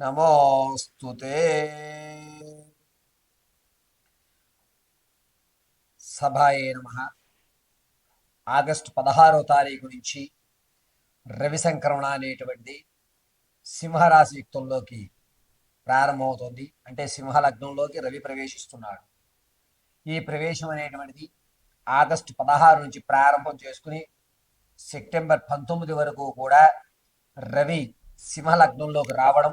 నమోస్తు సభాయే నమ. ఆగస్టు పదహారో తారీఖు నుంచి రవి సంక్రమణ అనేటువంటిది సింహరాశి యుక్తంలోకి ప్రారంభమవుతుంది. అంటే సింహలగ్నంలోకి రవి ప్రవేశిస్తున్నాడు. ఈ ప్రవేశం అనేటువంటిది ఆగస్టు పదహారు నుంచి ప్రారంభం చేసుకుని సెప్టెంబర్ పంతొమ్మిది వరకు కూడా రవి సింహలగ్నంలోకి రావడం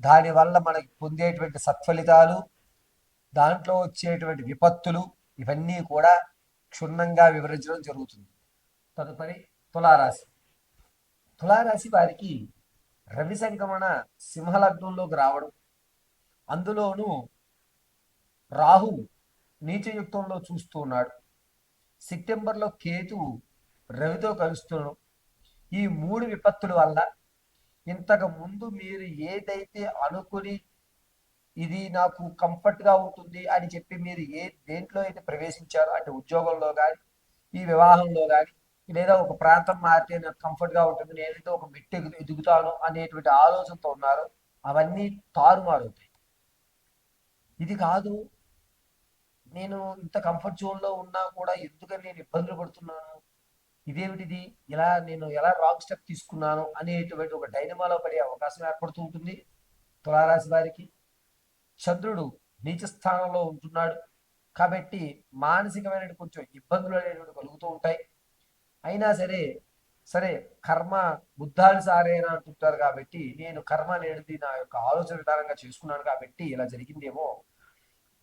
దానివల్ల మనకి పొందేటువంటి సత్ఫలితాలు దాంట్లో వచ్చేటువంటి విపత్తులు ఇవన్నీ కూడా క్షుణ్ణంగా వివరించడం జరుగుతుంది. తదుపరి తులారాశి. తులారాశి వారికి రవి సంక్రమణ సింహలగ్నంలోకి రావడం అందులోనూ రాహు నీచయుక్తంలో చూస్తూ ఉన్నాడు. సెప్టెంబర్లో కేతు రవితో కలుస్తున్నాడు. ఈ మూడు విపత్తుల వల్ల ఇంతకు ముందు మీరు ఏదైతే అనుకుని ఇది నాకు కంఫర్ట్గా ఉంటుంది అని చెప్పి మీరు ఏ దేంట్లో అయితే ప్రవేశించారో అంటే ఉద్యోగంలో కానీ ఈ వివాహంలో కానీ లేదా ఒక ప్రాంతం మారితే నాకు కంఫర్ట్గా ఉంటుంది నేనైతే ఒక మెట్టు ఎదుగుతాను అనేటువంటి ఆలోచనతో ఉన్నారో అవన్నీ తారుమారుతాయి ఇది కాదు నేను ఇంత కంఫర్ట్ జోన్లో ఉన్నా కూడా ఎందుకని నేను ఇబ్బందులు పడుతున్నాను? ఇదేమిటిది? ఇలా నేను ఎలా రాంగ్ స్టెప్ తీసుకున్నాను అనేటువంటి ఒక డైనమాలో పడే అవకాశం ఏర్పడుతూ ఉంటుంది తులారాశి వారికి. చంద్రుడు నీచ స్థానంలో ఉంటున్నాడు కాబట్టి మానసికమైన కొంచెం ఇబ్బందులు అనేటువంటి కలుగుతూ ఉంటాయి. అయినా సరే సరే కర్మ బుద్ధాలు సారేనా అంటుంటారు కాబట్టి నేను కర్మ అనేది నా యొక్క ఆలోచన విధానంగా చేసుకున్నాను కాబట్టి ఇలా జరిగిందేమో.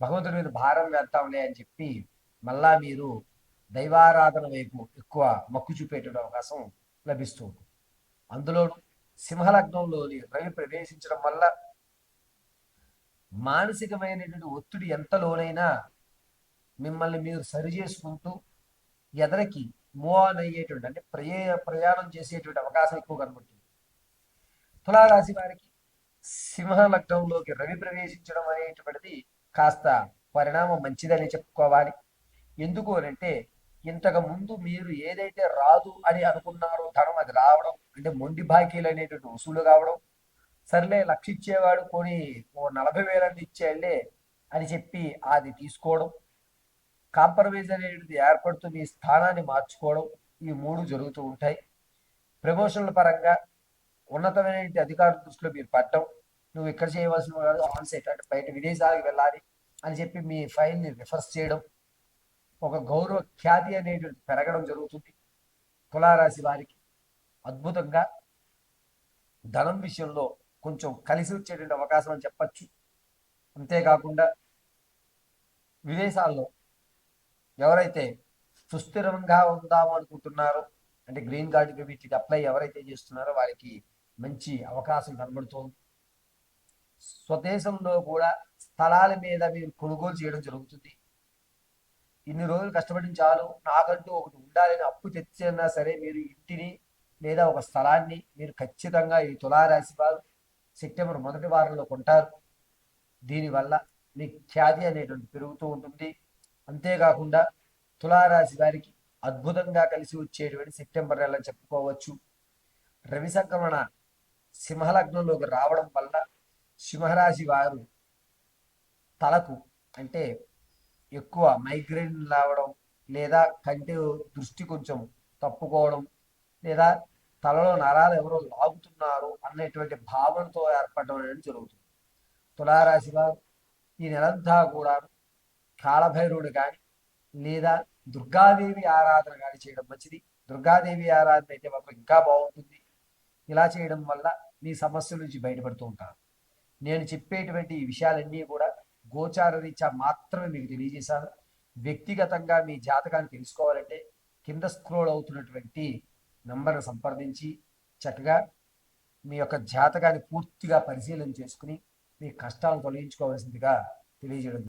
భగవంతుడి మీద భారం వేద్దాంలే అని చెప్పి మళ్ళా మీరు దైవారాధన వైపు ఎక్కువ మక్కు చూపేటువంటి అవకాశం లభిస్తుంది అందులో సింహలగ్నంలోని రవి ప్రవేశించడం వల్ల మానసికమైనటువంటి ఒత్తిడి ఎంత లోనైనా మిమ్మల్ని మీరు సరి చేసుకుంటూ ఎదరికి మూవ్ ఆన్ అయ్యేటువంటి అంటే ప్రయే ప్రయాణం చేసేటువంటి అవకాశం ఎక్కువ కనబడుతుంది. తులారాశి వారికి సింహ లగ్నంలోకి రవి ప్రవేశించడం అనేటువంటిది కాస్త పరిణామం మంచిదని చెప్పుకోవాలి. ఎందుకు అంటే ఇంతకు ముందు మీరు ఏదైతే రాదు అని అనుకున్నారో ధనం అది రావడం అంటే మొండి బాకీలు అనేటువంటి వసూలు కావడం సర్లే లక్ష ఇచ్చేవాడు కొని ఓ నలభై వేలన్నీ ఇచ్చేళ్ళే అని చెప్పి అది తీసుకోవడం కాంప్రమైజ్ అనేటువంటిది ఏర్పడుతూ మీ స్థానాన్ని మార్చుకోవడం ఈ మూడు జరుగుతూ ఉంటాయి. ప్రమోషన్ల పరంగా ఉన్నతమైన అధికారుల దృష్టిలో మీరు పట్టడం నువ్వు ఇక్కడ చేయవలసిన వాడు ఆన్ అంటే బయట విదేశాలకు వెళ్ళాలి అని చెప్పి మీ ఫైల్ని రిఫర్స్ చేయడం ఒక గౌరవ ఖ్యాతి అనేటువంటి పెరగడం జరుగుతుంది. తులారాశి వారికి అద్భుతంగా ధనం విషయంలో కొంచెం కలిసి వచ్చేటువంటి అవకాశం అని చెప్పచ్చు. అంతేకాకుండా విదేశాల్లో ఎవరైతే సుస్థిరంగా ఉందాము అనుకుంటున్నారో అంటే గ్రీన్ కార్డుకి వీటికి అప్లై ఎవరైతే చేస్తున్నారో వారికి మంచి అవకాశం కనబడుతోంది. స్వదేశంలో కూడా స్థలాల మీద మీరు కొనుగోలు చేయడం జరుగుతుంది. ఇన్ని రోజులు కష్టపడిన చాలు. నాకంటూ ఒకటి ఉండాలని అప్పు తెచ్చినా సరే మీరు ఇంటిని లేదా ఒక స్థలాన్ని మీరు ఖచ్చితంగా ఈ తులారాశి వారు సెప్టెంబర్ మొదటి వారంలో కొంటారు. దీనివల్ల మీ ఖ్యాతి అనేటువంటి పెరుగుతూ ఉంటుంది. అంతేకాకుండా తులారాశి వారికి అద్భుతంగా కలిసి వచ్చేటువంటి సెప్టెంబర్ నెల చెప్పుకోవచ్చు. రవి సంక్రమణ సింహలగ్నంలోకి రావడం వల్ల సింహరాశి వారు తలకు అంటే ఎక్కువ మైగ్రేన్ రావడం లేదా కంటి దృష్టి కొంచెం తప్పుకోవడం లేదా తలలో నరాలు ఎవరో లాగుతున్నారు అన్నటువంటి భావనతో ఏర్పడడం అనేది జరుగుతుంది. తులారాశి వారు ఈ నెలంతా కూడా కాళభైరుడు కానీ లేదా దుర్గాదేవి ఆరాధన కానీ చేయడం మంచిది. దుర్గాదేవి ఆరాధన అయితే మాత్రం ఇంకా బాగుంటుంది. ఇలా చేయడం వల్ల మీ సమస్యల నుంచి బయటపడుతూ ఉంటారు నేను చెప్పేటువంటి ఈ విషయాలన్నీ కూడా గోచార రీత్యా మాత్రమే మీకు తెలియజేశాను. వ్యక్తిగతంగా మీ జాతకాన్ని తెలుసుకోవాలంటే కింద స్క్రోల్ అవుతున్నటువంటి నంబర్ను సంప్రదించి చక్కగా మీ యొక్క జాతకాన్ని పూర్తిగా పరిశీలన చేసుకుని మీ కష్టాలను తొలగించుకోవాల్సిందిగా తెలియజేయడం